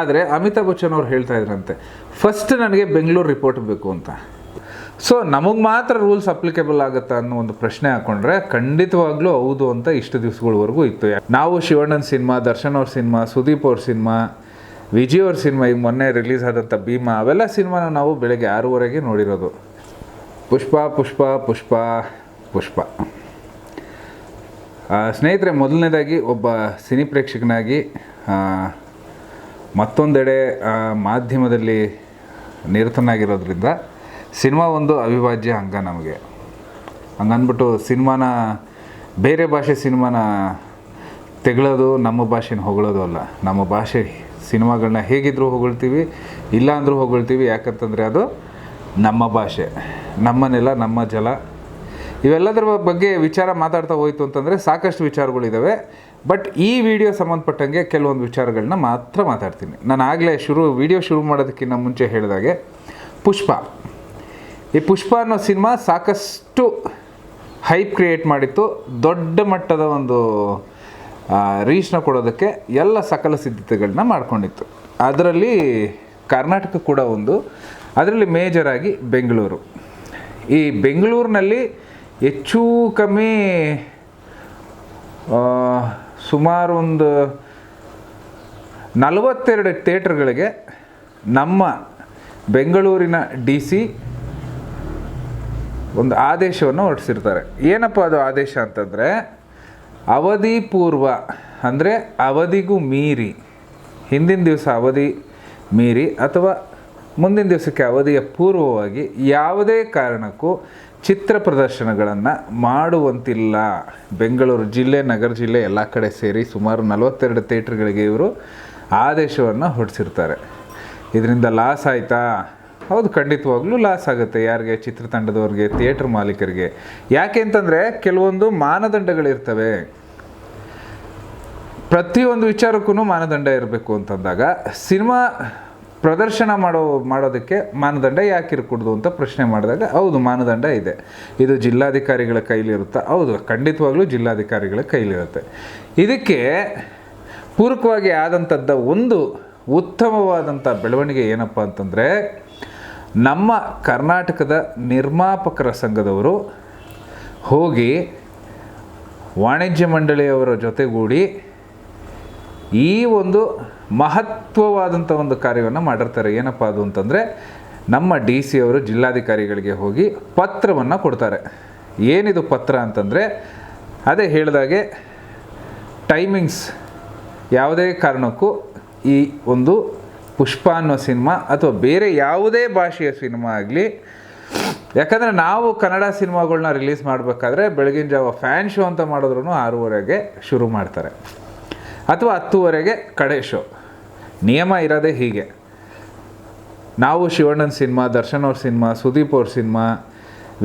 ಆದರೆ ಅಮಿತಾಬ್ ಬಚ್ಚನ್ ಅವ್ರು ಹೇಳ್ತಾ ಇದ್ರಂತೆ ಫಸ್ಟ್ ನನಗೆ ಬೆಂಗಳೂರು ರಿಪೋರ್ಟ್ ಬೇಕು ಅಂತ. ಸೊ ನಮಗೆ ಮಾತ್ರ ರೂಲ್ಸ್ ಅಪ್ಲಿಕೇಬಲ್ ಆಗುತ್ತಾ ಅನ್ನೋ ಒಂದು ಪ್ರಶ್ನೆ ಹಾಕೊಂಡ್ರೆ ಖಂಡಿತವಾಗ್ಲೂ ಹೌದು ಅಂತ ಇಷ್ಟು ದಿವಸಗಳವರೆಗೂ ಇತ್ತು. ನಾವು ಶಿವಣ್ಣನ ಸಿನಿಮಾ, ದರ್ಶನ್ ಅವ್ರ ಸಿನಿಮಾ, ಸುದೀಪ್ ಅವ್ರ ಸಿನಿಮಾ ವಿಜಯ್ ಅವ್ರ ಸಿನಿಮಾ ಈಗ ಮೊನ್ನೆ ರಿಲೀಸ್ ಆದಂಥ ಭೀಮಾ, ಅವೆಲ್ಲ ಸಿನಿಮಾನ ನಾವು ಬೆಳಗ್ಗೆ ಆರೂವರೆಗೆ ನೋಡಿರೋದು. ಪುಷ್ಪ ಪುಷ್ಪ ಪುಷ್ಪ ಪುಷ್ಪ. ಸ್ನೇಹಿತರೆ, ಮೊದಲನೇದಾಗಿ ಒಬ್ಬ ಸಿನಿ ಪ್ರೇಕ್ಷಕನಾಗಿ ಮತ್ತೊಂದೆಡೆ ಮಾಧ್ಯಮದಲ್ಲಿ ನಿರತನಾಗಿರೋದ್ರಿಂದ ಸಿನಿಮಾ ಒಂದು ಅವಿಭಾಜ್ಯ ಅಂಗ ನಮಗೆ. ಹಂಗನ್ಬಿಟ್ಟು ಸಿನಿಮಾನ, ಬೇರೆ ಭಾಷೆ ಸಿನಿಮಾನ ತೆಗಳೋದು ನಮ್ಮ ಭಾಷೆನ ಹೊಗಳೋದು ಅಲ್ಲ. ನಮ್ಮ ಭಾಷೆ ಸಿನಿಮಾಗಳನ್ನ ಹೇಗಿದ್ದರೂ ಹೊಗಳ್ತೀವಿ ಇಲ್ಲ ಅಂದರೂ ಹೊಗಳ್ತೀವಿ. ಯಾಕಂತಂದರೆ ಅದು ನಮ್ಮ ಭಾಷೆ. ನಮ್ಮ ನೆಲ, ನಮ್ಮ ಜಲ. ಇವೆಲ್ಲದರ ಬಗ್ಗೆ ವಿಚಾರ ಮಾತಾಡ್ತಾ ಹೋಯಿತು ಅಂತಂದರೆ ಸಾಕಷ್ಟು ವಿಚಾರಗಳಿದ್ದಾವೆ ಬಟ್ ಈ ವಿಡಿಯೋ ಸಂಬಂಧಪಟ್ಟಂಗೆ ಕೆಲವೊಂದು ವಿಚಾರಗಳನ್ನ ಮಾತ್ರ ಮಾತಾಡ್ತೀನಿ. ನಾನು ಆಗಲೇ ಶುರು ವಿಡಿಯೋ ಶುರು ಮಾಡೋದಕ್ಕಿಂತ ಮುಂಚೆ ಹೇಳಿದಾಗೆ ಪುಷ್ಪ. ಈ ಪುಷ್ಪ ಅನ್ನೋ ಸಿನಿಮಾ ಸಾಕಷ್ಟು ಹೈಪ್ ಕ್ರಿಯೇಟ್ ಮಾಡಿತ್ತು. ದೊಡ್ಡ ಮಟ್ಟದ ಒಂದು ರೀಚ್ನ ಕೊಡೋದಕ್ಕೆ ಎಲ್ಲ ಸಕಲ ಸಿದ್ಧತೆಗಳನ್ನ ಮಾಡ್ಕೊಂಡಿತ್ತು. ಅದರಲ್ಲಿ ಕರ್ನಾಟಕ ಕೂಡ ಒಂದು, ಅದರಲ್ಲಿ ಮೇಜರಾಗಿ ಬೆಂಗಳೂರು. ಈ ಬೆಂಗಳೂರಿನಲ್ಲಿ ಹೆಚ್ಚು ಕಮ್ಮಿ ಸುಮಾರು ಒಂದು ನಲವತ್ತೆರಡು ಥಿಯೇಟ್ರ್ಗಳಿಗೆ ನಮ್ಮ ಬೆಂಗಳೂರಿನ ಡಿ ಸಿ ಒಂದು ಆದೇಶವನ್ನು ಹೊರಡಿಸಿರ್ತಾರೆ. ಏನಪ್ಪ ಅದು ಆದೇಶ ಅಂತಂದರೆ ಅವಧಿ ಪೂರ್ವ ಅಂದರೆ ಅವಧಿಗೂ ಮೀರಿ, ಹಿಂದಿನ ದಿವಸ ಅವಧಿ ಮೀರಿ ಅಥವಾ ಮುಂದಿನ ದಿವಸಕ್ಕೆ ಅವಧಿಯ ಪೂರ್ವವಾಗಿ ಯಾವುದೇ ಕಾರಣಕ್ಕೂ ಚಿತ್ರ ಪ್ರದರ್ಶನಗಳನ್ನು ಮಾಡುವಂತಿಲ್ಲ. ಬೆಂಗಳೂರು ಜಿಲ್ಲೆ, ನಗರ ಜಿಲ್ಲೆ ಎಲ್ಲ ಕಡೆ ಸೇರಿ ಸುಮಾರು ನಲವತ್ತೆರಡು ಥಿಯೇಟ್ರ್ಗಳಿಗೆ ಇವರು ಆದೇಶವನ್ನು ಹೊರಡಿಸಿರ್ತಾರೆ ಇದರಿಂದ ಲಾಸ್ ಆಯಿತಾ? ಹೌದು, ಖಂಡಿತವಾಗ್ಲೂ ಲಾಸ್ ಆಗುತ್ತೆ ಯಾರಿಗೆ, ಚಿತ್ರತಂಡದವ್ರಿಗೆ, ಥಿಯೇಟ್ರ್ ಮಾಲೀಕರಿಗೆ. ಯಾಕೆ ಅಂತಂದರೆ ಕೆಲವೊಂದು ಮಾನದಂಡಗಳಿರ್ತವೆ ಪ್ರತಿಯೊಂದು ವಿಚಾರಕ್ಕೂ ಮಾನದಂಡ ಇರಬೇಕು ಅಂತಂದಾಗ, ಸಿನಿಮಾ ಪ್ರದರ್ಶನ ಮಾಡೋ, ಮಾಡೋದಕ್ಕೆ ಮಾನದಂಡ ಯಾಕೆ ಇರಕೂಡ್ದು ಅಂತ ಪ್ರಶ್ನೆ ಮಾಡಿದಾಗ, ಹೌದು, ಮಾನದಂಡ ಇದೆ. ಇದು ಜಿಲ್ಲಾಧಿಕಾರಿಗಳ ಕೈಲಿರುತ್ತಾ? ಹೌದು, ಖಂಡಿತವಾಗ್ಲೂ ಜಿಲ್ಲಾಧಿಕಾರಿಗಳ ಕೈಲಿರುತ್ತೆ. ಇದಕ್ಕೆ ಪೂರಕವಾಗಿ ಆದಂಥದ್ದ ಒಂದು ಉತ್ತಮವಾದಂಥ ಬೆಳವಣಿಗೆ ಏನಪ್ಪ ಅಂತಂದರೆ, ನಮ್ಮ ಕರ್ನಾಟಕದ ನಿರ್ಮಾಪಕರ ಸಂಘದವರು ಹೋಗಿ ವಾಣಿಜ್ಯ ಮಂಡಳಿಯವರ ಜೊತೆಗೂಡಿ ಈ ಒಂದು ಮಹತ್ವವಾದಂಥ ಒಂದು ಕಾರ್ಯವನ್ನು ಮಾಡಿರ್ತಾರೆ. ಏನಪ್ಪ ಅದು ಅಂತಂದರೆ, ನಮ್ಮ ಡಿ ಸಿ ಅವರು ಜಿಲ್ಲಾಧಿಕಾರಿಗಳಿಗೆ ಹೋಗಿ ಪತ್ರವನ್ನು ಕೊಡ್ತಾರೆ. ಏನಿದು ಪತ್ರ ಅಂತಂದರೆ, ಅದೇ ಹೇಳಿದಾಗೆ ಟೈಮಿಂಗ್ಸ್ ಯಾವುದೇ ಕಾರಣಕ್ಕೂ ಈ ಒಂದು ಪುಷ್ಪ ಅನ್ನೋ ಸಿನಿಮಾ ಅಥವಾ ಬೇರೆ ಯಾವುದೇ ಭಾಷೆಯ ಸಿನಿಮಾ ಆಗಲಿ, ಯಾಕಂದರೆ ನಾವು ಕನ್ನಡ ಸಿನಿಮಾಗಳನ್ನ ರಿಲೀಸ್ ಮಾಡಬೇಕಾದ್ರೆ ಬೆಳಗಿನ ಜಾವ ಫ್ಯಾನ್ ಶೋ ಅಂತ ಮಾಡಿದ್ರು ಆರೂವರೆಗೆ ಶುರು ಮಾಡ್ತಾರೆ. ಅಥವಾ ಹತ್ತುವರೆಗೆ ಕಡೆ ಶೋ. ನಿಯಮ ಇರೋದೇ ಹೀಗೆ. ನಾವು ಶಿವಣ್ಣನ ಸಿನಿಮಾ, ದರ್ಶನ್ ಅವ್ರ ಸಿನಿಮಾ, ಸುದೀಪ್ ಅವ್ರ ಸಿನಿಮಾ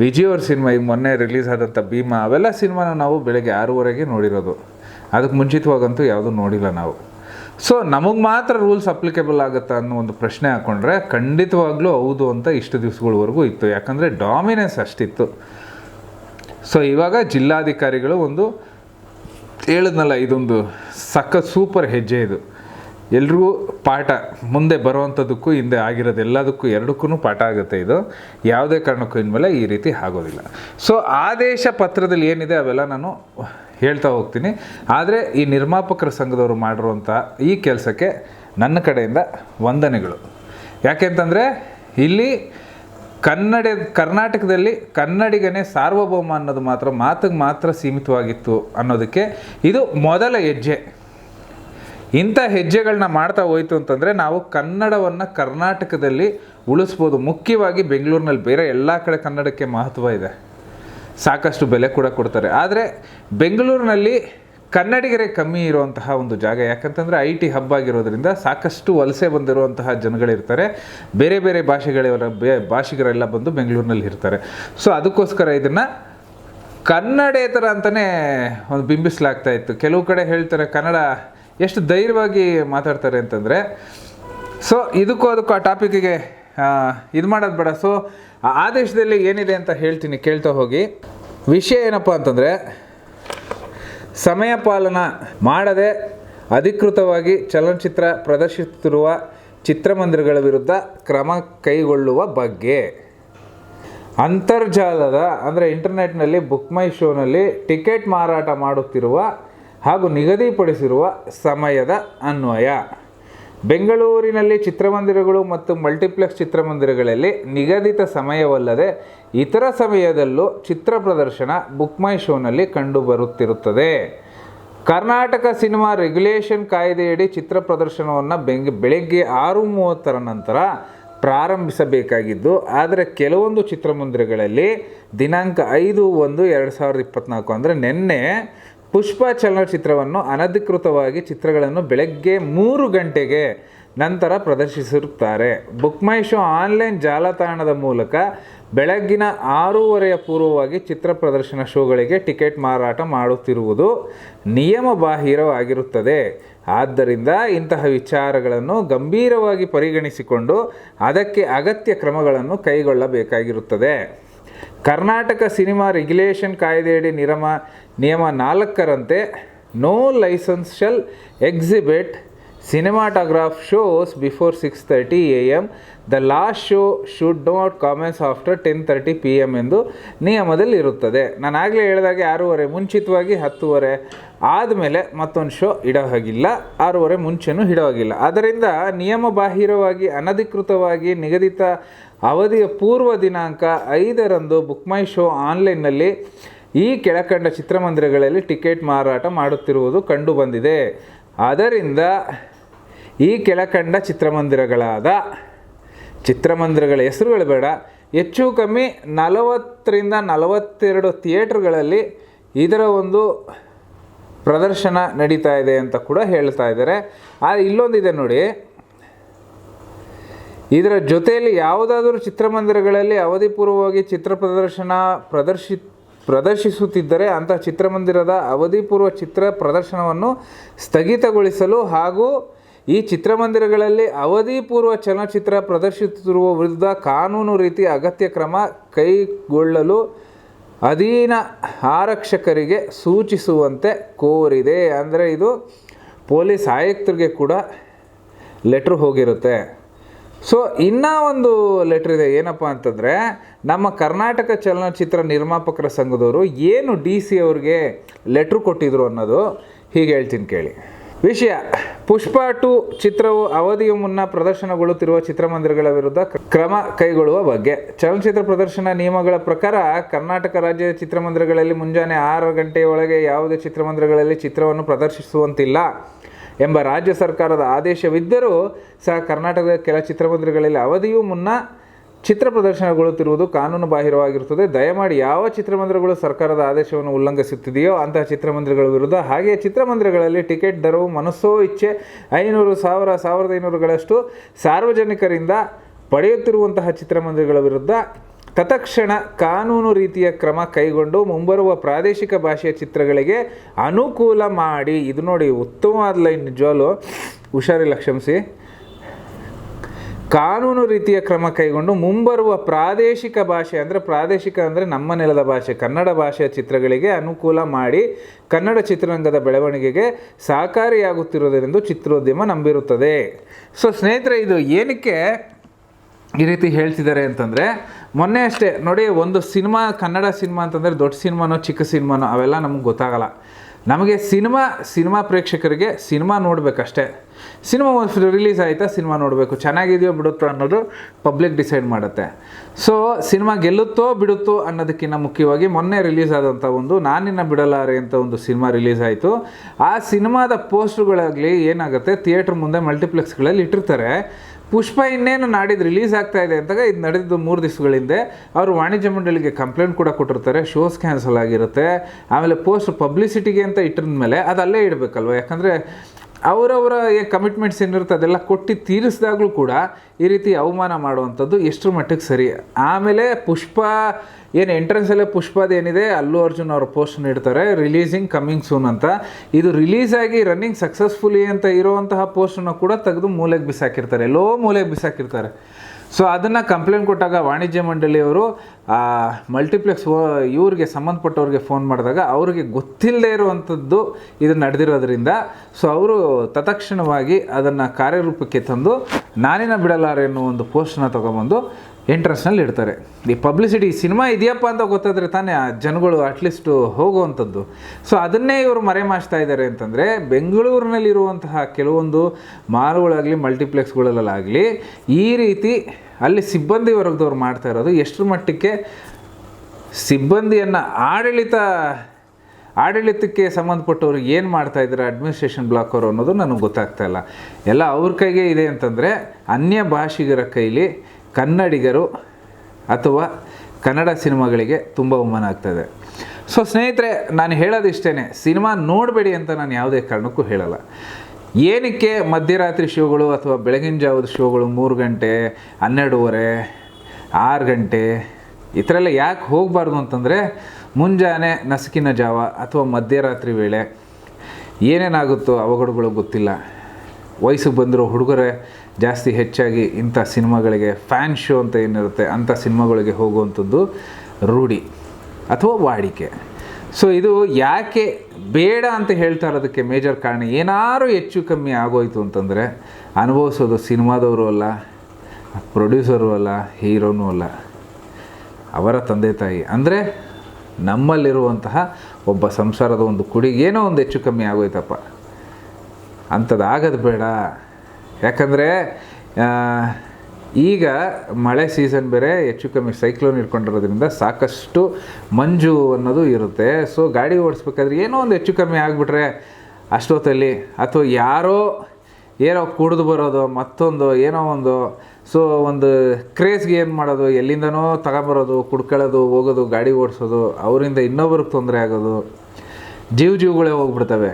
ವಿಜಯ್ ಅವ್ರ ಸಿನಿಮಾ, ಈಗ ಮೊನ್ನೆ ರಿಲೀಸ್ ಆದಂಥ ಭೀಮಾ, ಅವೆಲ್ಲ ಸಿನಿಮಾನ ನಾವು ಬೆಳಗ್ಗೆ ಆರೂವರೆಗೆ ನೋಡಿರೋದು. ಅದಕ್ಕೆ ಮುಂಚಿತವಾಗಂತೂ ಯಾವುದೂ ನೋಡಿಲ್ಲ ನಾವು. ಸೊ ನಮಗೆ ಮಾತ್ರ ರೂಲ್ಸ್ ಅಪ್ಲಿಕೇಬಲ್ ಆಗುತ್ತೆ ಅನ್ನೋ ಒಂದು ಪ್ರಶ್ನೆ ಹಾಕ್ಕೊಂಡ್ರೆ ಖಂಡಿತವಾಗ್ಲೂ ಹೌದು ಅಂತ ಇಷ್ಟು ದಿವಸಗಳವರೆಗೂ ಇತ್ತು. ಯಾಕಂದರೆ ಡಾಮಿನೆನ್ಸ್ ಅಷ್ಟಿತ್ತು. ಸೊ ಇವಾಗ ಜಿಲ್ಲಾಧಿಕಾರಿಗಳು ಒಂದು ಹೇಳಿದ್ನಲ್ಲ, ಇದೊಂದು ಸಖತ್ ಸೂಪರ್ ಹೆಜ್ಜೆ ಇದು. ಎಲ್ರಿಗೂ ಪಾಠ ಮುಂದೆ ಬರುವಂಥದ್ದಕ್ಕೂ ಹಿಂದೆ ಆಗಿರೋದು ಎಲ್ಲದಕ್ಕೂ ಎರಡಕ್ಕೂ ಪಾಠ ಆಗುತ್ತೆ ಇದು. ಯಾವುದೇ ಕಾರಣಕ್ಕೂ ಇನ್ಮೇಲೆ ಈ ರೀತಿ ಆಗೋದಿಲ್ಲ. ಸೊ ಆದೇಶ ಪತ್ರದಲ್ಲಿ ಏನಿದೆ ಅವೆಲ್ಲ ನಾನು ಹೇಳ್ತಾ ಹೋಗ್ತೀನಿ. ಆದರೆ ಈ ನಿರ್ಮಾಪಕರ ಸಂಘದವರು ಮಾಡಿರುವಂಥ ಈ ಕೆಲಸಕ್ಕೆ ನನ್ನ ಕಡೆಯಿಂದ ವಂದನೆಗಳು. ಯಾಕೆಂತಂದರೆ ಇಲ್ಲಿ ಕನ್ನಡ, ಕರ್ನಾಟಕದಲ್ಲಿ ಕನ್ನಡಿಗನೇ ಸಾರ್ವಭೌಮ ಅನ್ನೋದು ಮಾತ್ರ, ಮಾತಿಗೆ ಮಾತ್ರ ಸೀಮಿತವಾಗಿತ್ತು ಅನ್ನೋದಕ್ಕೆ ಇದು ಮೊದಲ ಹೆಜ್ಜೆ. ಇಂಥ ಹೆಜ್ಜೆಗಳನ್ನ ಮಾಡ್ತಾ ಹೋಯಿತು ಅಂತಂದರೆ ನಾವು ಕನ್ನಡವನ್ನು ಕರ್ನಾಟಕದಲ್ಲಿ ಉಳಿಸ್ಬೋದು. ಮುಖ್ಯವಾಗಿ ಬೆಂಗಳೂರಿನಲ್ಲಿ ಬೇರೆ ಎಲ್ಲ ಕಡೆ ಕನ್ನಡಕ್ಕೆ ಮಹತ್ವ ಇದೆ. ಸಾಕಷ್ಟು ಬೆಲೆ ಕೂಡ ಕೊಡ್ತಾರೆ. ಆದರೆ ಬೆಂಗಳೂರಿನಲ್ಲಿ ಕನ್ನಡಿಗರೇ ಕಮ್ಮಿ ಇರುವಂತಹ ಒಂದು ಜಾಗ. ಯಾಕಂತಂದರೆ ಐ ಟಿ ಹಬ್ ಆಗಿರೋದ್ರಿಂದ ಸಾಕಷ್ಟು ವಲಸೆ ಬಂದಿರುವಂತಹ ಜನಗಳಿರ್ತಾರೆ. ಬೇರೆ ಬೇರೆ ಭಾಷೆಗಳ ಬೇ, ಭಾಷಿಗರೆಲ್ಲ ಬಂದು ಬೆಂಗಳೂರಿನಲ್ಲಿ ಇರ್ತಾರೆ. ಸೊ ಅದಕ್ಕೋಸ್ಕರ ಇದನ್ನು ಕನ್ನಡೇತರ ಅಂತಲೇ ಒಂದು ಬಿಂಬಿಸಲಾಗ್ತಾ ಇತ್ತು. ಕೆಲವು ಕಡೆ ಹೇಳ್ತಾರೆ ಕನ್ನಡ ಎಷ್ಟು ಧೈರ್ಯವಾಗಿ ಮಾತಾಡ್ತಾರೆ ಅಂತಂದರೆ ಸೊ ಇದಕ್ಕೂ ಅದಕ್ಕೂ ಆ ಟಾಪಿಕ್ಗೆ ಇದು ಮಾಡೋದು ಬೇಡ. ಸೊ ಆ ಆದೇಶದಲ್ಲಿ ಏನಿದೆ ಅಂತ ಹೇಳ್ತೀನಿ, ಕೇಳ್ತಾ ಹೋಗಿ. ವಿಷಯ ಏನಪ್ಪ ಅಂತಂದರೆ, ಸಮಯ ಪಾಲನ ಮಾಡದೆ ಅಧಿಕೃತವಾಗಿ ಚಲನಚಿತ್ರ ಪ್ರದರ್ಶಿಸುತ್ತಿರುವ ಚಿತ್ರಮಂದಿರಗಳ ವಿರುದ್ಧ ಕ್ರಮ ಕೈಗೊಳ್ಳುವ ಬಗ್ಗೆ. ಅಂತರ್ಜಾಲದ, ಅಂದರೆ ಇಂಟರ್ನೆಟ್ನಲ್ಲಿ ಬುಕ್ ಮೈ ಶೋನಲ್ಲಿ ಟಿಕೆಟ್ ಮಾರಾಟ ಮಾಡುತ್ತಿರುವ ಹಾಗೂ ನಿಗದಿಪಡಿಸಿರುವ ಸಮಯದ ಅನ್ವಯ. ಬೆಂಗಳೂರಿನಲ್ಲಿ ಚಿತ್ರಮಂದಿರಗಳು ಮತ್ತು ಮಲ್ಟಿಪ್ಲೆಕ್ಸ್ ಚಿತ್ರಮಂದಿರಗಳಲ್ಲಿ ನಿಗದಿತ ಸಮಯವಲ್ಲದೆ ಇತರ ಸಮಯದಲ್ಲೂ ಚಿತ್ರ ಪ್ರದರ್ಶನ ಬುಕ್ ಮೈ ಶೋನಲ್ಲಿ ಕಂಡುಬರುತ್ತಿರುತ್ತದೆ. ಕರ್ನಾಟಕ ಸಿನಿಮಾ ರೆಗ್ಯುಲೇಷನ್ ಕಾಯ್ದೆಯಡಿ ಚಿತ್ರ ಪ್ರದರ್ಶನವನ್ನು ಬೆಂಗ್, ಬೆಳಗ್ಗೆ ಆರು ಮೂವತ್ತರ ನಂತರ ಪ್ರಾರಂಭಿಸಬೇಕಾಗಿದ್ದು, ಆದರೆ ಕೆಲವೊಂದು ಚಿತ್ರಮಂದಿರಗಳಲ್ಲಿ ದಿನಾಂಕ ಐದು ಒಂದು ಎರಡು ಸಾವಿರದ ಇಪ್ಪತ್ತ್ನಾಲ್ಕು ಅಂದರೆ ನಿನ್ನೆ ಪುಷ್ಪ ಚಲನಚಿತ್ರವನ್ನು ಅನಧಿಕೃತವಾಗಿ ಚಿತ್ರಗಳನ್ನು ಬೆಳಗ್ಗೆ ಮೂರು ಗಂಟೆಗೆ ನಂತರ ಪ್ರದರ್ಶಿಸಿರುತ್ತಾರೆ. ಬುಕ್ ಮೈ ಶೋ ಆನ್ಲೈನ್ ಜಾಲತಾಣದ ಮೂಲಕ ಬೆಳಗ್ಗಿನ ಆರೂವರೆಯ ಪೂರ್ವವಾಗಿ ಚಿತ್ರ ಪ್ರದರ್ಶನ ಶೋಗಳಿಗೆ ಟಿಕೆಟ್ ಮಾರಾಟ ಮಾಡುತ್ತಿರುವುದು ನಿಯಮಬಾಹಿರವಾಗಿರುತ್ತದೆ. ಆದ್ದರಿಂದ ಇಂತಹ ವಿಚಾರಗಳನ್ನು ಗಂಭೀರವಾಗಿ ಪರಿಗಣಿಸಿಕೊಂಡು ಅದಕ್ಕೆ ಅಗತ್ಯ ಕ್ರಮಗಳನ್ನು ಕೈಗೊಳ್ಳಬೇಕಾಗಿರುತ್ತದೆ. ಕರ್ನಾಟಕ ಸಿನಿಮಾ ರೆಗ್ಯುಲೇಷನ್ ಕಾಯ್ದೆಯಡಿ ನಿರಮ, ನಿಯಮ ನಾಲ್ಕರಂತೆ no licence shall exhibit cinematograph shows before six thirty A M the last show should not commence after ten thirty P M ಎಂದು ನಿಯಮದಲ್ಲಿ ಇರುತ್ತದೆ ನಾನು ಆಗಲೇ ಹೇಳಿದಾಗೆ ಆರೂವರೆ, ಮುಂಚಿತವಾಗಿ ಹತ್ತುವರೆ ಆದಮೇಲೆ ಮತ್ತೊಂದು ಶೋ ಇಡೋ ಹಾಗಿಲ್ಲ ಆರೂವರೆ ಮುಂಚೆನೂ ಇಡೋ ಹಾಗಿಲ್ಲ ಆದ್ದರಿಂದ ನಿಯಮ ಬಾಹಿರವಾಗಿ, ಅನಧಿಕೃತವಾಗಿ ನಿಗದಿತ ಅವಧಿಯ ಪೂರ್ವ ದಿನಾಂಕ ಐದರಂದು ಬುಕ್ ಮೈ ಶೋ ಆನ್ಲೈನ್ನಲ್ಲಿ ಈ ಕೆಳಕಂಡ ಚಿತ್ರಮಂದಿರಗಳಲ್ಲಿ ಟಿಕೆಟ್ ಮಾರಾಟ ಮಾಡುತ್ತಿರುವುದು ಕಂಡುಬಂದಿದೆ. ಆದ್ದರಿಂದ ಈ ಕೆಳಕಂಡ ಚಿತ್ರಮಂದಿರಗಳಾದ, ಚಿತ್ರಮಂದಿರಗಳ ಹೆಸರುಗಳು ಬೇಡ, ಹೆಚ್ಚು ಕಮ್ಮಿ ನಲವತ್ತರಿಂದ ನಲವತ್ತೆರಡು ಥಿಯೇಟ್ರ್ಗಳಲ್ಲಿ ಇದರ ಒಂದು ಪ್ರದರ್ಶನ ನಡೀತಾ ಇದೆ ಅಂತ ಕೂಡ ಹೇಳ್ತಾ ಇದ್ದಾರೆ. ಆ ಇಲ್ಲೊಂದಿದೆ ನೋಡಿ. ಇದರ ಜೊತೆಯಲ್ಲಿ ಯಾವುದಾದರೂ ಚಿತ್ರಮಂದಿರಗಳಲ್ಲಿ ಅವಧಿಪೂರ್ವವಾಗಿ ಚಿತ್ರ ಪ್ರದರ್ಶನ ಪ್ರದರ್ಶಿ, ಪ್ರದರ್ಶಿಸುತ್ತಿದ್ದರೆ ಅಂತಹ ಚಿತ್ರಮಂದಿರದ ಅವಧಿಪೂರ್ವ ಚಿತ್ರ ಪ್ರದರ್ಶನವನ್ನು ಸ್ಥಗಿತಗೊಳಿಸಲು ಹಾಗೂ ಈ ಚಿತ್ರಮಂದಿರಗಳಲ್ಲಿ ಅವಧಿಪೂರ್ವ ಚಲನಚಿತ್ರ ಪ್ರದರ್ಶಿಸುತ್ತಿರುವ ವಿರುದ್ಧ ಕಾನೂನು ರೀತಿ ಅಗತ್ಯ ಕ್ರಮ ಕೈಗೊಳ್ಳಲು ಅಧೀನ ಆರಕ್ಷಕರಿಗೆ ಸೂಚಿಸುವಂತೆ ಕೋರಿದೆ. ಅಂದರೆ ಇದು ಪೊಲೀಸ್ ಆಯುಕ್ತರಿಗೆ ಕೂಡ ಲೆಟ್ರ್ ಹೋಗಿರುತ್ತೆ. ಸೊ ಇನ್ನೂ ಒಂದು ಲೆಟ್ರ್ ಇದೆ. ಏನಪ್ಪ ಅಂತಂದರೆ, ನಮ್ಮ ಕರ್ನಾಟಕ ಚಲನಚಿತ್ರ ನಿರ್ಮಾಪಕರ ಸಂಘದವರು ಏನು ಡಿ ಸಿ ಅವ್ರಿಗೆ ಲೆಟ್ರ್ ಕೊಟ್ಟಿದ್ರು ಅನ್ನೋದು ಹೀಗೆ ಹೇಳ್ತೀನಿ ಕೇಳಿ. ವಿಷಯ. ಪುಷ್ಪ ಟು ಚಿತ್ರವು ಅವಧಿಯ ಮುನ್ನ ಪ್ರದರ್ಶನಗೊಳ್ಳುತ್ತಿರುವ ಚಿತ್ರಮಂದಿರಗಳ ವಿರುದ್ಧ ಕ್ರಮ ಕೈಗೊಳ್ಳುವ ಬಗ್ಗೆ. ಚಲನಚಿತ್ರ ಪ್ರದರ್ಶನ ನಿಯಮಗಳ ಪ್ರಕಾರ ಕರ್ನಾಟಕ ರಾಜ್ಯದ ಚಿತ್ರಮಂದಿರಗಳಲ್ಲಿ ಮುಂಜಾನೆ ಆರು ಗಂಟೆಯೊಳಗೆ ಯಾವುದೇ ಚಿತ್ರಮಂದಿರಗಳಲ್ಲಿ ಚಿತ್ರವನ್ನು ಪ್ರದರ್ಶಿಸುವಂತಿಲ್ಲ ಎಂಬ ರಾಜ್ಯ ಸರ್ಕಾರದ ಆದೇಶವಿದ್ದರೂ ಸಹ ಕರ್ನಾಟಕದ ಕೆಲ ಚಿತ್ರಮಂದಿರಗಳಲ್ಲಿ ಅವಧಿಯೂ ಮುನ್ನ ಚಿತ್ರ ಪ್ರದರ್ಶನಗೊಳ್ಳುತ್ತಿರುವುದು ಕಾನೂನು ಬಾಹಿರವಾಗಿರುತ್ತದೆ ದಯಮಾಡಿ ಯಾವ ಚಿತ್ರಮಂದಿರಗಳು ಸರ್ಕಾರದ ಆದೇಶವನ್ನು ಉಲ್ಲಂಘಿಸುತ್ತಿದೆಯೋ ಅಂತಹ ಚಿತ್ರಮಂದಿರಗಳ ವಿರುದ್ಧ, ಹಾಗೆಯೇ ಚಿತ್ರಮಂದಿರಗಳಲ್ಲಿ ಟಿಕೆಟ್ ದರವು ಮನಸ್ಸೋ ಇಚ್ಛೆ ಐನೂರು ಸಾವಿರ, ಸಾವಿರದ ಐನೂರುಗಳಷ್ಟು ಸಾರ್ವಜನಿಕರಿಂದ ಪಡೆಯುತ್ತಿರುವಂತಹ ಚಿತ್ರಮಂದಿರಗಳ ವಿರುದ್ಧ ತತ್ಕ್ಷಣ ಕಾನೂನು ರೀತಿಯ ಕ್ರಮ ಕೈಗೊಂಡು ಮುಂಬರುವ ಪ್ರಾದೇಶಿಕ ಭಾಷೆಯ ಚಿತ್ರಗಳಿಗೆ ಅನುಕೂಲ ಮಾಡಿ. ಇದು ನೋಡಿ ಉತ್ತಮವಾದ ಲೈನ್ ನಿಜವಾಲು ಹುಷಾರಿಲ್ಲ ಕ್ಷಮಿಸಿ. ಕಾನೂನು ರೀತಿಯ ಕ್ರಮ ಕೈಗೊಂಡು ಮುಂಬರುವ ಪ್ರಾದೇಶಿಕ ಭಾಷೆ ಅಂದರೆ ಪ್ರಾದೇಶಿಕ ಅಂದರೆ ನಮ್ಮ ನೆಲದ ಭಾಷೆ, ಕನ್ನಡ ಭಾಷೆಯ ಚಿತ್ರಗಳಿಗೆ ಅನುಕೂಲ ಮಾಡಿ ಕನ್ನಡ ಚಿತ್ರರಂಗದ ಬೆಳವಣಿಗೆಗೆ ಸಹಕಾರಿಯಾಗುತ್ತಿರುವುದರಿಂದ ಚಿತ್ರೋದ್ಯಮ ನಂಬಿರುತ್ತದೆ. ಸೊ ಸ್ನೇಹಿತರೆ, ಇದು ಏನಕ್ಕೆ ಈ ರೀತಿ ಹೇಳ್ತಿದ್ದಾರೆ ಅಂತಂದರೆ, ಮೊನ್ನೆ ಅಷ್ಟೇ, ನೋಡಿ, ಒಂದು ಸಿನಿಮಾ ಕನ್ನಡ ಸಿನಿಮಾ ಅಂತಂದರೆ ದೊಡ್ಡ ಸಿನಿಮಾನೋ ಚಿಕ್ಕ ಸಿನಿಮಾನೋ ಅವೆಲ್ಲ ನಮ್ಗೆ ಗೊತ್ತಾಗಲ್ಲ. ನಮಗೆ ಸಿನಿಮಾ ಸಿನಿಮಾ ಪ್ರೇಕ್ಷಕರಿಗೆ ಸಿನಿಮಾ ನೋಡಬೇಕಷ್ಟೇ. ಸಿನಿಮಾ ಒಂದು ರಿಲೀಸ್ ಆಯಿತಾ ಸಿನಿಮಾ ನೋಡಬೇಕು. ಚೆನ್ನಾಗಿದೆಯೋ ಬಿಡುತ್ತೋ ಅನ್ನೋದು ಪಬ್ಲಿಕ್ ಡಿಸೈಡ್ ಮಾಡುತ್ತೆ. ಸೊ ಸಿನಿಮಾ ಗೆಲ್ಲುತ್ತೋ ಬಿಡುತ್ತೋ ಅನ್ನೋದಕ್ಕಿಂತ ಮುಖ್ಯವಾಗಿ ಮೊನ್ನೆ ರಿಲೀಸ್ ಆದಂಥ ಒಂದು ನಾನಿನ್ನ ಬಿಡಲಾರೆ ಅಂತ ಒಂದು ಸಿನಿಮಾ ರಿಲೀಸ್ ಆಯಿತು. ಆ ಸಿನಿಮಾದ ಪೋಸ್ಟ್ಗಳಾಗಲಿ ಏನಾಗುತ್ತೆ, ಥಿಯೇಟ್ರ್ ಮುಂದೆ ಮಲ್ಟಿಪ್ಲೆಕ್ಸ್ಗಳಲ್ಲಿ ಇಟ್ಟಿರ್ತಾರೆ. ಪುಷ್ಪ ಇನ್ನೇನು ನಾಡಿದ್ದು ರಿಲೀಸ್ ಆಗ್ತಾ ಇದೆ ಅಂತಾಗ ಇದು ನಡೆದಿದ್ದು ಮೂರು ದಿವಸಗಳಿಂದ ಅವರು ವಾಣಿಜ್ಯ ಮಂಡಳಿಗೆ ಕಂಪ್ಲೇಂಟ್ ಕೂಡ ಕೊಟ್ಟಿರ್ತಾರೆ. ಶೋಸ್ ಕ್ಯಾನ್ಸಲ್ ಆಗಿರುತ್ತೆ. ಆಮೇಲೆ ಪೋಸ್ಟ್ ಪಬ್ಲಿಸಿಟಿಗೆ ಅಂತ ಇಟ್ಟಿದ್ಮೇಲೆ ಅದು ಅಲ್ಲೇ ಇಡಬೇಕಲ್ವ? ಯಾಕಂದರೆ ಅವರವರ ಕಮಿಟ್ಮೆಂಟ್ಸ್ ಏನಿರುತ್ತೆ ಅದೆಲ್ಲ ಕೊಟ್ಟು ತೀರಿಸಿದಾಗಲೂ ಕೂಡ ಈ ರೀತಿ ಅವಮಾನ ಮಾಡುವಂಥದ್ದು ಎಷ್ಟರ ಮಟ್ಟಿಗೆ ಸರಿ. ಆಮೇಲೆ ಪುಷ್ಪ, ಏನು ಎಂಟ್ರೆನ್ಸಲ್ಲೇ ಪುಷ್ಪದ ಏನಿದೆ, ಅಲ್ಲು ಅರ್ಜುನ್ ಅವ್ರ ಪೋಸ್ಟ್ ನೀಡ್ತಾರೆ ರಿಲೀಸಿಂಗ್ ಕಮ್ಮಿಂಗ್ ಸೂನ್ ಅಂತ. ಇದು ರಿಲೀಸ್ ಆಗಿ ರನ್ನಿಂಗ್ ಸಕ್ಸಸ್ಫುಲಿ ಅಂತ ಇರುವಂತಹ ಪೋಸ್ಟನ್ನು ಕೂಡ ತೆಗೆದು ಮೂಲೆಗೆ ಬಿಸಾಕಿರ್ತಾರೆ ಎಲ್ಲೋ ಮೂಲೆಗೆ ಬಿಸಾಕಿರ್ತಾರೆ. ಸೊ ಅದನ್ನು ಕಂಪ್ಲೇಂಟ್ ಕೊಟ್ಟಾಗ ವಾಣಿಜ್ಯ ಮಂಡಳಿಯವರು, ಆ ಮಲ್ಟಿಪ್ಲೆಕ್ಸ್ ಇವ್ರಿಗೆ ಸಂಬಂಧಪಟ್ಟವ್ರಿಗೆ ಫೋನ್ ಮಾಡಿದಾಗ ಅವರಿಗೆ ಗೊತ್ತಿಲ್ಲದೆ ಇರುವಂಥದ್ದು ಇದು ನಡೆದಿರೋದ್ರಿಂದ ಸೊ ಅವರು ತತ್ಕ್ಷಣವಾಗಿ ಅದನ್ನು ಕಾರ್ಯರೂಪಕ್ಕೆ ತಂದು ನಾನಿನ ಬಿಡಲಾರೆ ಅನ್ನೋ ಒಂದು ಪೋಸ್ಟನ್ನ ತೊಗೊಂಬಂದು ಎಂಟ್ರೆನ್ಸ್ನಲ್ಲಿ ಇಡ್ತಾರೆ ಈ ಪಬ್ಲಿಸಿಟಿ ಸಿನಿಮಾ ಇದೆಯಪ್ಪ ಅಂತ ಗೊತ್ತಾದರೆ ತಾನೇ ಆ ಜನಗಳು ಅಟ್ಲೀಸ್ಟು ಹೋಗುವಂಥದ್ದು. ಸೊ ಅದನ್ನೇ ಇವರು ಮರೆಮಾಚ್ತಾ ಇದ್ದಾರೆ ಅಂತಂದರೆ, ಬೆಂಗಳೂರಿನಲ್ಲಿರುವಂತಹ ಕೆಲವೊಂದು ಮಾಲ್ಗಳಾಗಲಿ ಮಲ್ಟಿಪ್ಲೆಕ್ಸ್ಗಳಲ್ಲಾಗಲಿ ಈ ರೀತಿ ಅಲ್ಲಿ ಸಿಬ್ಬಂದಿ ವರ್ಗದವ್ರು ಮಾಡ್ತಾ ಇರೋದು ಎಷ್ಟರ ಮಟ್ಟಕ್ಕೆ ಸಿಬ್ಬಂದಿಯನ್ನು ಆಡಳಿತ, ಆಡಳಿತಕ್ಕೆ ಸಂಬಂಧಪಟ್ಟವರು ಏನು ಮಾಡ್ತಾ ಇದ್ದಾರೆ, ಅಡ್ಮಿನಿಸ್ಟ್ರೇಷನ್ ಬ್ಲಾಕ್ ಅವರು ಅನ್ನೋದು ನನಗೆ ಗೊತ್ತಾಗ್ತಾ ಇಲ್ಲ. ಎಲ್ಲ ಅವ್ರ ಕೈಗೆ ಇದೆ ಅಂತಂದರೆ, ಅನ್ಯ ಭಾಷಿಗರ ಕೈಲಿ ಕನ್ನಡಿಗರು ಅಥವಾ ಕನ್ನಡ ಸಿನಿಮಾಗಳಿಗೆ ತುಂಬ ಅವಮಾನ ಆಗ್ತದೆ. ಸೊ ಸ್ನೇಹಿತರೆ, ನಾನು ಹೇಳೋದಿಷ್ಟೇ ಸಿನಿಮಾ ನೋಡಬೇಡಿ ಅಂತ ನಾನು ಯಾವುದೇ ಕಾರಣಕ್ಕೂ ಹೇಳಲ್ಲ. ಏನಕ್ಕೆ ಮಧ್ಯರಾತ್ರಿ ಶೋಗಳು ಅಥವಾ ಬೆಳಗಿನ ಜಾವದ ಶೋಗಳು ಮೂರು ಗಂಟೆ, ಹನ್ನೆರಡೂವರೆ, ಆರು ಗಂಟೆ, ಈ ಥರ ಎಲ್ಲ ಯಾಕೆ ಹೋಗಬಾರ್ದು ಅಂತಂದರೆ, ಮುಂಜಾನೆ ನಸುಕಿನ ಜಾವ ಅಥವಾ ಮಧ್ಯರಾತ್ರಿ ವೇಳೆ ಏನೇನಾಗುತ್ತೋ ಅವಘಡಗಳು ಗೊತ್ತಿಲ್ಲ. ವಯಸ್ಸಿಗೆ ಬಂದಿರೋ ಹುಡುಗರೇ ಜಾಸ್ತಿ ಹೆಚ್ಚಾಗಿ ಇಂಥ ಸಿನಿಮಾಗಳಿಗೆ ಫ್ಯಾನ್ ಶೋ ಅಂತ ಏನಿರುತ್ತೆ ಅಂಥ ಸಿನಿಮಾಗಳಿಗೆ ಹೋಗುವಂಥದ್ದು ರೂಢಿ ಅಥವಾ ವಾಡಿಕೆ. ಸೊ ಇದು ಯಾಕೆ ಬೇಡ ಅಂತ ಹೇಳ್ತಾ ಇರೋದಕ್ಕೆ ಮೇಜರ್ ಕಾರಣ ಏನಾರು ಹೆಚ್ಚು ಕಮ್ಮಿ ಆಗೋಯಿತು ಅಂತಂದರೆ ಅನುಭವಿಸೋದು ಸಿನಿಮಾದವರು ಅಲ್ಲ ಪ್ರೊಡ್ಯೂಸರು ಅಲ್ಲ, ಹೀರೋನೂ ಅಲ್ಲ, ಅವರ ತಂದೆ ತಾಯಿ. ಅಂದರೆ ನಮ್ಮಲ್ಲಿರುವಂತಹ ಒಬ್ಬ ಸಂಸಾರದ ಒಂದು ಕುಡಿಗೆ ಏನೋ ಒಂದು ಹೆಚ್ಚು ಕಮ್ಮಿ ಆಗೋಯ್ತಪ್ಪ. ಅಂಥದ್ದು ಬೇಡ. ಯಾಕಂದರೆ ಈಗ ಮಳೆ ಸೀಸನ್ ಬೇರೆ, ಹೆಚ್ಚು ಕಮ್ಮಿ ಸೈಕ್ಲೋನ್ ಇಟ್ಕೊಂಡಿರೋದ್ರಿಂದ ಸಾಕಷ್ಟು ಮಂಜು ಅನ್ನೋದು ಇರುತ್ತೆ. ಸೊ ಗಾಡಿ ಓಡಿಸ್ಬೇಕಾದ್ರೆ ಏನೋ ಒಂದು ಹೆಚ್ಚು ಕಮ್ಮಿ ಆಗಿಬಿಟ್ರೆ ಅಷ್ಟೊತ್ತಲ್ಲಿ, ಅಥವಾ ಯಾರೋ ಏನೋ ಕುಡಿದು ಬರೋದು, ಮತ್ತೊಂದು ಏನೋ ಒಂದು ಸೊ ಒಂದು ಕ್ರೇಜ್ಗೆ ಏನು ಮಾಡೋದು, ಎಲ್ಲಿಂದನೋ ತಗೊಂಬರೋದು, ಕುಡ್ಕೊಳ್ಳೋದು, ಹೋಗೋದು, ಗಾಡಿ ಓಡಿಸೋದು, ಅವರಿಂದ ಇನ್ನೊಬ್ರಿಗೆ ತೊಂದರೆ ಆಗೋದು, ಜೀವ ಜೀವಗಳೇ ಹೋಗ್ಬಿಡ್ತವೆ.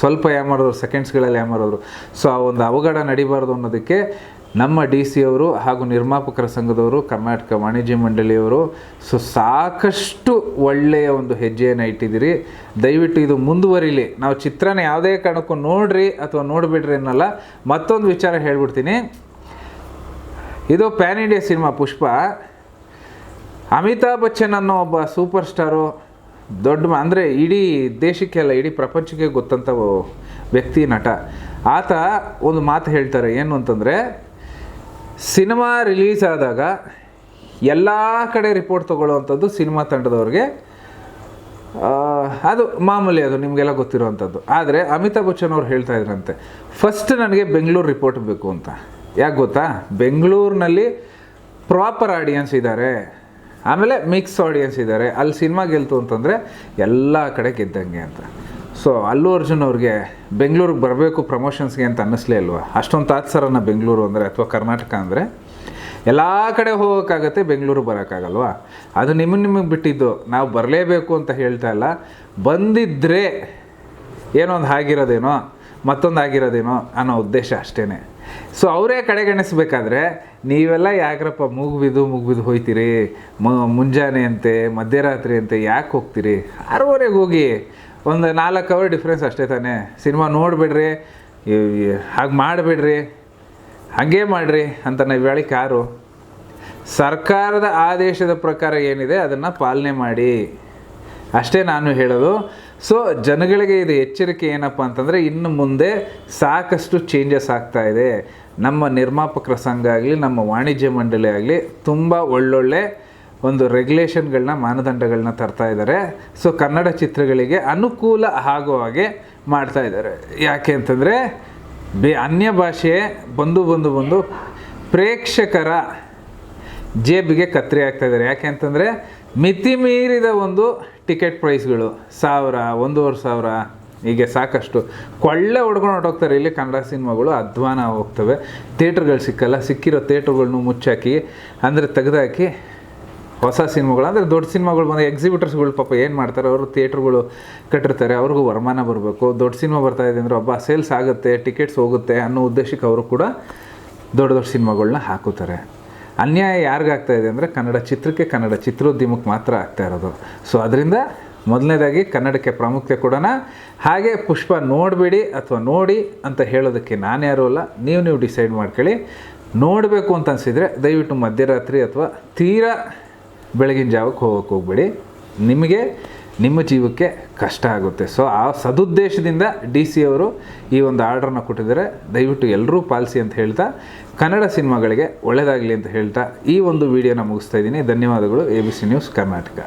ಸ್ವಲ್ಪ ಯಾಮಾರೋದು ಸೆಕೆಂಡ್ಸ್ಗಳಲ್ಲಿ ಯಾಮಾರೋದ್ರು ಸೊ ಆ ಒಂದು ಅವಘಡ ನಡಿಬಾರ್ದು ಅನ್ನೋದಕ್ಕೆ ನಮ್ಮ ಡಿ ಸಿ ಅವರು ಹಾಗೂ ನಿರ್ಮಾಪಕರ ಸಂಘದವರು, ಕರ್ನಾಟಕ ವಾಣಿಜ್ಯ ಮಂಡಳಿಯವರು, ಸೊ ಸಾಕಷ್ಟು ಒಳ್ಳೆಯ ಒಂದು ಹೆಜ್ಜೆಯನ್ನು ಇಟ್ಟಿದ್ದೀರಿ. ದಯವಿಟ್ಟು ಇದು ಮುಂದುವರಿಲಿ. ನಾವು ಚಿತ್ರನ ಯಾವುದೇ ಕಾರಣಕ್ಕೂ ನೋಡ್ರಿ ಅಥವಾ ನೋಡಿಬಿಡ್ರಿ ಅನ್ನಲ್ಲ, ಮತ್ತೊಂದು ವಿಚಾರ ಹೇಳ್ಬಿಡ್ತೀನಿ. ಇದು pan India cinema, Pushpa. Amitabh Bachchan ಅನ್ನೋ ಒಬ್ಬ ಸೂಪರ್ ಸ್ಟಾರು ದೊಡ್ಡ ಅಂದರೆ ಇಡೀ ದೇಶಕ್ಕೆ ಅಲ್ಲ, ಇಡೀ ಪ್ರಪಂಚಕ್ಕೆ ಗೊತ್ತಂತ ವ್ಯಕ್ತಿ, ನಟ. ಆತ ಒಂದು ಮಾತು ಹೇಳ್ತಾರೆ, ಏನು ಅಂತಂದರೆ, ಸಿನಿಮಾ ರಿಲೀಸ್ ಆದಾಗ ಎಲ್ಲ ಕಡೆ ರಿಪೋರ್ಟ್ ತೊಗೊಳ್ಳೋವಂಥದ್ದು ಸಿನಿಮಾ ತಂಡದವ್ರಿಗೆ. ಅದು ಮಾಮೂಲಿ ಅದು ನಿಮಗೆಲ್ಲ ಗೊತ್ತಿರುವಂಥದ್ದು. ಆದರೆ ಅಮಿತಾಬ್ ಬಚ್ಚನ್ ಅವ್ರು ಹೇಳ್ತಾ ಇದ್ರಂತೆ, ಫಸ್ಟ್ ನನಗೆ ಬೆಂಗಳೂರು ರಿಪೋರ್ಟ್ ಬೇಕು ಅಂತ. ಯಾಕೆ ಗೊತ್ತಾ? ಬೆಂಗಳೂರಿನಲ್ಲಿ ಪ್ರಾಪರ್ ಆಡಿಯನ್ಸ್ ಇದ್ದಾರೆ ಆಮೇಲೆ ಮಿಕ್ಸ್ ಆಡಿಯನ್ಸ್ ಇದ್ದಾರೆ ಅಲ್ಲಿ ಸಿನಿಮಾ ಗೆಲ್ತು ಅಂತಂದರೆ ಎಲ್ಲ ಕಡೆ ಗೆದ್ದಂಗೆ ಅಂತ. ಸೊ ಅಲ್ಲು ಅರ್ಜುನ್ ಅವ್ರಿಗೆ ಬೆಂಗಳೂರಿಗೆ ಬರಬೇಕು ಪ್ರಮೋಷನ್ಸ್ಗೆ ಅಂತ ಅನ್ನಿಸ್ಲೇ ಇಲ್ವಾ? ಅಷ್ಟೊಂದು ತಾತ್ಸರನ ಬೆಂಗಳೂರು ಅಂದರೆ ಅಥವಾ ಕರ್ನಾಟಕ ಅಂದರೆ ಎಲ್ಲ ಕಡೆ ಹೋಗೋಕ್ಕಾಗತ್ತೆ, ಬೆಂಗಳೂರು ಬರೋಕ್ಕಾಗಲ್ವಾ? ಅದು ನಿಮಗೆ ನಿಮಗೆ ಬಿಟ್ಟಿದ್ದು. ನಾವು ಬರಲೇಬೇಕು ಅಂತ ಹೇಳ್ತಾ ಇಲ್ಲ. ಬಂದಿದ್ದರೆ ಏನೋ ಒಂದು ಆಗಿರೋದೇನೋ ಮತ್ತೊಂದು ಅನ್ನೋ ಉದ್ದೇಶ ಅಷ್ಟೇ ಸೊ ಅವರೇ ಕಡೆಗಣಿಸ್ಬೇಕಾದ್ರೆ, ನೀವೆಲ್ಲ ಯಾಕ್ರಪ್ಪ ಮುಗಿಬಿದ್ದು ಮುಗಿಬಿದ್ದು ಹೋಯ್ತೀರಿ ಮುಂಜಾನೆ ಅಂತೆ ಮಧ್ಯರಾತ್ರಿ ಅಂತೆ ಯಾಕೆ ಹೋಗ್ತೀರಿ? ಆರೂವರೆಗೆ ಹೋಗಿ, ಒಂದು ನಾಲ್ಕು ಅವರ್ ಡಿಫ್ರೆನ್ಸ್ ಅಷ್ಟೇ ತಾನೇ. ಸಿನಿಮಾ ನೋಡಿಬಿಡ್ರಿ ಹಾಗೆ ಮಾಡಿಬಿಡ್ರಿ, ಹಾಗೆ ಮಾಡಿರಿ ಅಂತ ನಾವು ಹೇಳಿ ಕಾರು. ಸರ್ಕಾರದ ಆದೇಶದ ಪ್ರಕಾರ ಏನಿದೆ, ಅದನ್ನು ಪಾಲನೆ ಮಾಡಿ. ಅಷ್ಟೇ ನಾನು ಹೇಳೋದು. ಸೊ ಜನಗಳಿಗೆ ಇದು ಎಚ್ಚರಿಕೆ ಏನಪ್ಪ ಅಂತಂದರೆ, ಇನ್ನು ಮುಂದೆ ಸಾಕಷ್ಟು ಚೇಂಜಸ್ ಆಗ್ತಾ ಇದೆ. ನಮ್ಮ ನಿರ್ಮಾಪಕರ ಸಂಘ ಆಗಲಿ, ನಮ್ಮ ವಾಣಿಜ್ಯ ಮಂಡಳಿ ಆಗಲಿ, ತುಂಬ ಒಳ್ಳೊಳ್ಳೆ ಒಂದು ರೆಗ್ಯುಲೇಷನ್ಗಳನ್ನ ಮಾನದಂಡಗಳನ್ನ ತರ್ತಾ ಇದ್ದಾರೆ ಸೊ ಕನ್ನಡ ಚಿತ್ರಗಳಿಗೆ ಅನುಕೂಲ ಆಗೋ ಹಾಗೆ ಮಾಡ್ತಾ ಇದ್ದಾರೆ ಯಾಕೆ ಅಂತಂದರೆ, ಬೇ, ಅನ್ಯ ಭಾಷೆ ಬಂದು ಬಂದು ಬಂದು ಪ್ರೇಕ್ಷಕರ ಜೇಬಿಗೆ ಕತ್ತರಿ ಆಗ್ತಾ ಇದ್ದಾರೆ ಯಾಕೆ ಅಂತಂದರೆ ಮಿತಿ ಮೀರಿದ ಒಂದು ಟಿಕೆಟ್ ಪ್ರೈಸ್ಗಳು. ಸಾವಿರ, ಒಂದೂವರೆ ಸಾವಿರ, ಹೀಗೆ ಸಾಕಷ್ಟು. ಕೊಳ್ಳೆ ಹೊಡ್ಕೊಂಡು ಹೊಟ್ಟೋಗ್ತಾರೆ ಇಲ್ಲಿ ಕನ್ನಡ ಸಿನಿಮಾಗಳು, ಅಧ್ವಾನ ಹೋಗ್ತವೆ. ಥಿಯೇಟ್ರ್ಗಳು ಸಿಕ್ಕಲ್ಲ, ಸಿಕ್ಕಿರೋ ಥಿಯೇಟ್ರ್ಗಳ್ನು ಮುಚ್ಚಾಕಿ, ಅಂದರೆ ತೆಗೆದಾಕಿ ಹೊಸ ಸಿನಿಮಾಗಳು, ಅಂದರೆ ದೊಡ್ಡ ಸಿನಿಮಾಗಳು ಬಂದರೆ ಎಕ್ಸಿಬಿಟರ್ಸ್ಗಳು ಪಾಪ ಏನು ಮಾಡ್ತಾರೆ, ಅವರು ಥಿಯೇಟ್ರ್ಗಳು ಕಟ್ಟಿರ್ತಾರೆ, ಅವ್ರಿಗೂ ವರಮಾನ ಬರಬೇಕು. ದೊಡ್ಡ ಸಿನಿಮಾ ಬರ್ತಾ ಇದೆ ಅಂದರೆ ಒಬ್ಬ ಸೇಲ್ಸ್ ಆಗುತ್ತೆ, ಟಿಕೆಟ್ಸ್ ಹೋಗುತ್ತೆ ಅನ್ನೋ ಉದ್ದೇಶಕ್ಕೆ ಅವರು ಕೂಡ ದೊಡ್ಡ ದೊಡ್ಡ ಸಿನಿಮಾಗಳನ್ನ ಹಾಕುತ್ತಾರೆ. ಅನ್ಯಾಯ ಯಾರಿಗಾಗ್ತಾ ಇದೆ ಅಂದರೆ ಕನ್ನಡ ಚಿತ್ರಕ್ಕೆ ಕನ್ನಡ ಚಿತ್ರೋದ್ಯಮಕ್ಕೆ ಮಾತ್ರ ಆಗ್ತಾ ಇರೋದು. ಸೊ ಅದರಿಂದ ಮೊದಲನೇದಾಗಿ ಕನ್ನಡಕ್ಕೆ ಪ್ರಾಮುಖ್ಯ ಕೊಡೋಣ. ಹಾಗೆ ಪುಷ್ಪ ನೋಡಬೇಡಿ ಅಥವಾ ನೋಡಿ ಅಂತ ಹೇಳೋದಕ್ಕೆ ನಾನು ಯಾರೂ ಅಲ್ಲ, ನೀವು ನೀವು ಡಿಸೈಡ್ ಮಾಡ್ಕೊಳ್ಳಿ. ನೋಡಬೇಕು ಅಂತ ಅನಿಸಿದರೆ ದಯವಿಟ್ಟು ಮಧ್ಯರಾತ್ರಿ ಅಥವಾ ತೀರಾ ಬೆಳಗಿನ ಜಾವಕ್ಕೆ ಹೋಗೋಕ್ಕೆ ಹೋಗ್ಬೇಡಿ. ನಿಮಗೆ ನಿಮ್ಮ ಜೀವಕ್ಕೆ ಕಷ್ಟ ಆಗುತ್ತೆ. ಸೊ ಆ ಸದುದ್ದೇಶದಿಂದ ಡಿ ಸಿ ಅವರು ಈ ಒಂದು ಆರ್ಡ್ರನ್ನ ಕೊಟ್ಟಿದ್ದಾರೆ. ದಯವಿಟ್ಟು ಎಲ್ಲರೂ ಪಾಲಿಸಿ ಅಂತ ಹೇಳ್ತಾ, ಕನ್ನಡ ಸಿನಿಮಾಗಳಿಗೆ ಒಳ್ಳೆಯದಾಗಲಿ ಅಂತ ಹೇಳ್ತಾ ಈ ಒಂದು ವಿಡಿಯೋನ ಮುಗಿಸ್ತಾ ಇದ್ದೀನಿ. ಧನ್ಯವಾದಗಳು. A B C news Karnataka